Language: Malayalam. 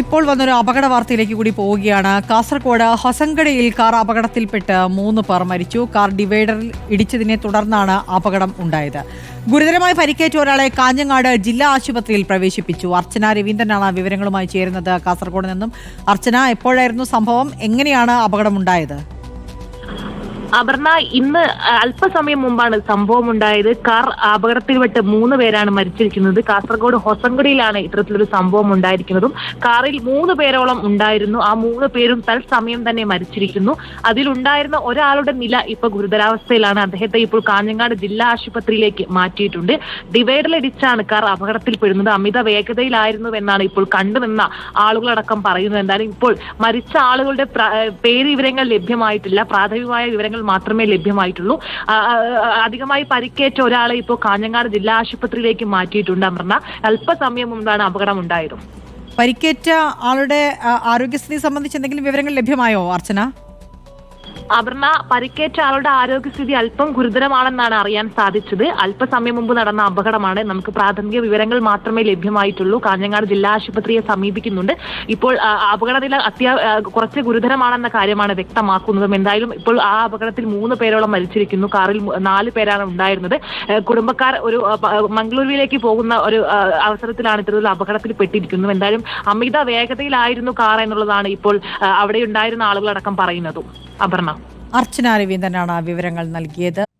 ഇപ്പോൾ വന്നൊരു അപകട വാർത്തയിലേക്ക് കൂടി പോവുകയാണ്. കാസർഗോഡ് ഹൊസങ്കടയിൽ കാർ അപകടത്തിൽപ്പെട്ട് മൂന്ന് പേർ മരിച്ചു. കാർ ഡിവൈഡറിൽ ഇടിച്ചതിനെ തുടർന്നാണ് അപകടം ഉണ്ടായത്. ഗുരുതരമായി പരിക്കേറ്റ ഒരാളെ കാഞ്ഞങ്ങാട് ജില്ലാ ആശുപത്രിയിൽ പ്രവേശിപ്പിച്ചു. അർച്ചന രവീന്ദ്രനാണ് വിവരങ്ങളുമായി ചേരുന്നത് കാസർഗോഡ് നിന്നും. അർച്ചന എപ്പോഴായിരുന്നു സംഭവം? എങ്ങനെയാണ് അപകടമുണ്ടായത്? അപർണ ഇന്ന് അല്പസമയം മുമ്പാണ് സംഭവം ഉണ്ടായത് കാർ അപകടത്തിൽപ്പെട്ട് മൂന്ന് പേരാണ് മരിച്ചിരിക്കുന്നത്. കാസർഗോഡ് ഹൊസങ്കുടിയിലാണ് ഇത്തരത്തിലൊരു സംഭവം ഉണ്ടായിരിക്കുന്നതും കാറിൽ മൂന്ന് പേരോളം ഉണ്ടായിരുന്നു. ആ മൂന്ന് പേരും തൽസമയം തന്നെ മരിച്ചിരിക്കുന്നു. അതിലുണ്ടായിരുന്ന ഒരാളുടെ നില ഇപ്പൊ ഗുരുതരാവസ്ഥയിലാണ്. അദ്ദേഹത്തെ ഇപ്പോൾ കാഞ്ഞങ്ങാട് ജില്ലാ ആശുപത്രിയിലേക്ക് മാറ്റിയിട്ടുണ്ട്. ഡിവൈഡറിലിടിച്ചാണ് കാർ അപകടത്തിൽപ്പെടുന്നത് അമിത വേഗതയിലായിരുന്നു എന്നാണ് ഇപ്പോൾ കണ്ടുനിന്ന ആളുകളടക്കം പറയുന്നത്. എന്തായാലും ഇപ്പോൾ മരിച്ച ആളുകളുടെ പേര് വിവരങ്ങൾ ലഭ്യമായിട്ടില്ല. പ്രാഥമികമായ വിവരങ്ങൾ മാത്രമേ ലഭ്യമായിട്ടുള്ളൂ. അധികമായി പരിക്കേറ്റ ഒരാളെ ഇപ്പോൾ കാഞ്ഞങ്ങാട് ജില്ലാ ആശുപത്രിയിലേക്ക് മാറ്റിയിട്ടുണ്ട് അമർന്ന അല്പസമയം മുമ്പാണ് അപകടം ഉണ്ടായത് പരിക്കേറ്റ ആളുടെ ആരോഗ്യസ്ഥിതി സംബന്ധിച്ച് എന്തെങ്കിലും വിവരങ്ങൾ ലഭ്യമായോ അർച്ചന? അപർണ പരിക്കേറ്റ ആളുടെ ആരോഗ്യസ്ഥിതി അല്പം ഗുരുതരമാണെന്നാണ് അറിയാൻ സാധിച്ചത്. അല്പസമയം മുമ്പ് നടന്ന അപകടമാണ് നമുക്ക് പ്രാഥമിക വിവരങ്ങൾ മാത്രമേ ലഭ്യമായിട്ടുള്ളൂ. കാഞ്ഞങ്ങാട് ജില്ലാ ആശുപത്രിയെ സമീപിക്കുന്നുണ്ട്. ഇപ്പോൾ അപകടനില അത്യാ കുറച്ച് ഗുരുതരമാണെന്ന കാര്യമാണ് വ്യക്തമാക്കുന്നതും. എന്തായാലും ഇപ്പോൾ ആ അപകടത്തിൽ മൂന്ന് പേരോളം മരിച്ചിരിക്കുന്നു. കാറിൽ നാല് പേരാണ് ഉണ്ടായിരുന്നത്. കുടുംബക്കാർ ഒരു മംഗളൂരുവിലേക്ക് പോകുന്ന ഒരു അവസരത്തിലാണ് ഇത്തരത്തിൽ അപകടത്തിൽ പെട്ടിരിക്കുന്നത്. എന്തായാലും അമിത വേഗതയിലായിരുന്നു കാർ എന്നുള്ളതാണ് ഇപ്പോൾ അവിടെ ഉണ്ടായിരുന്ന ആളുകളടക്കം പറയുന്നതും. അപർണ. അർച്ചന രവീന്ദ്രനാണ് വിവരങ്ങൾ നൽകിയത്.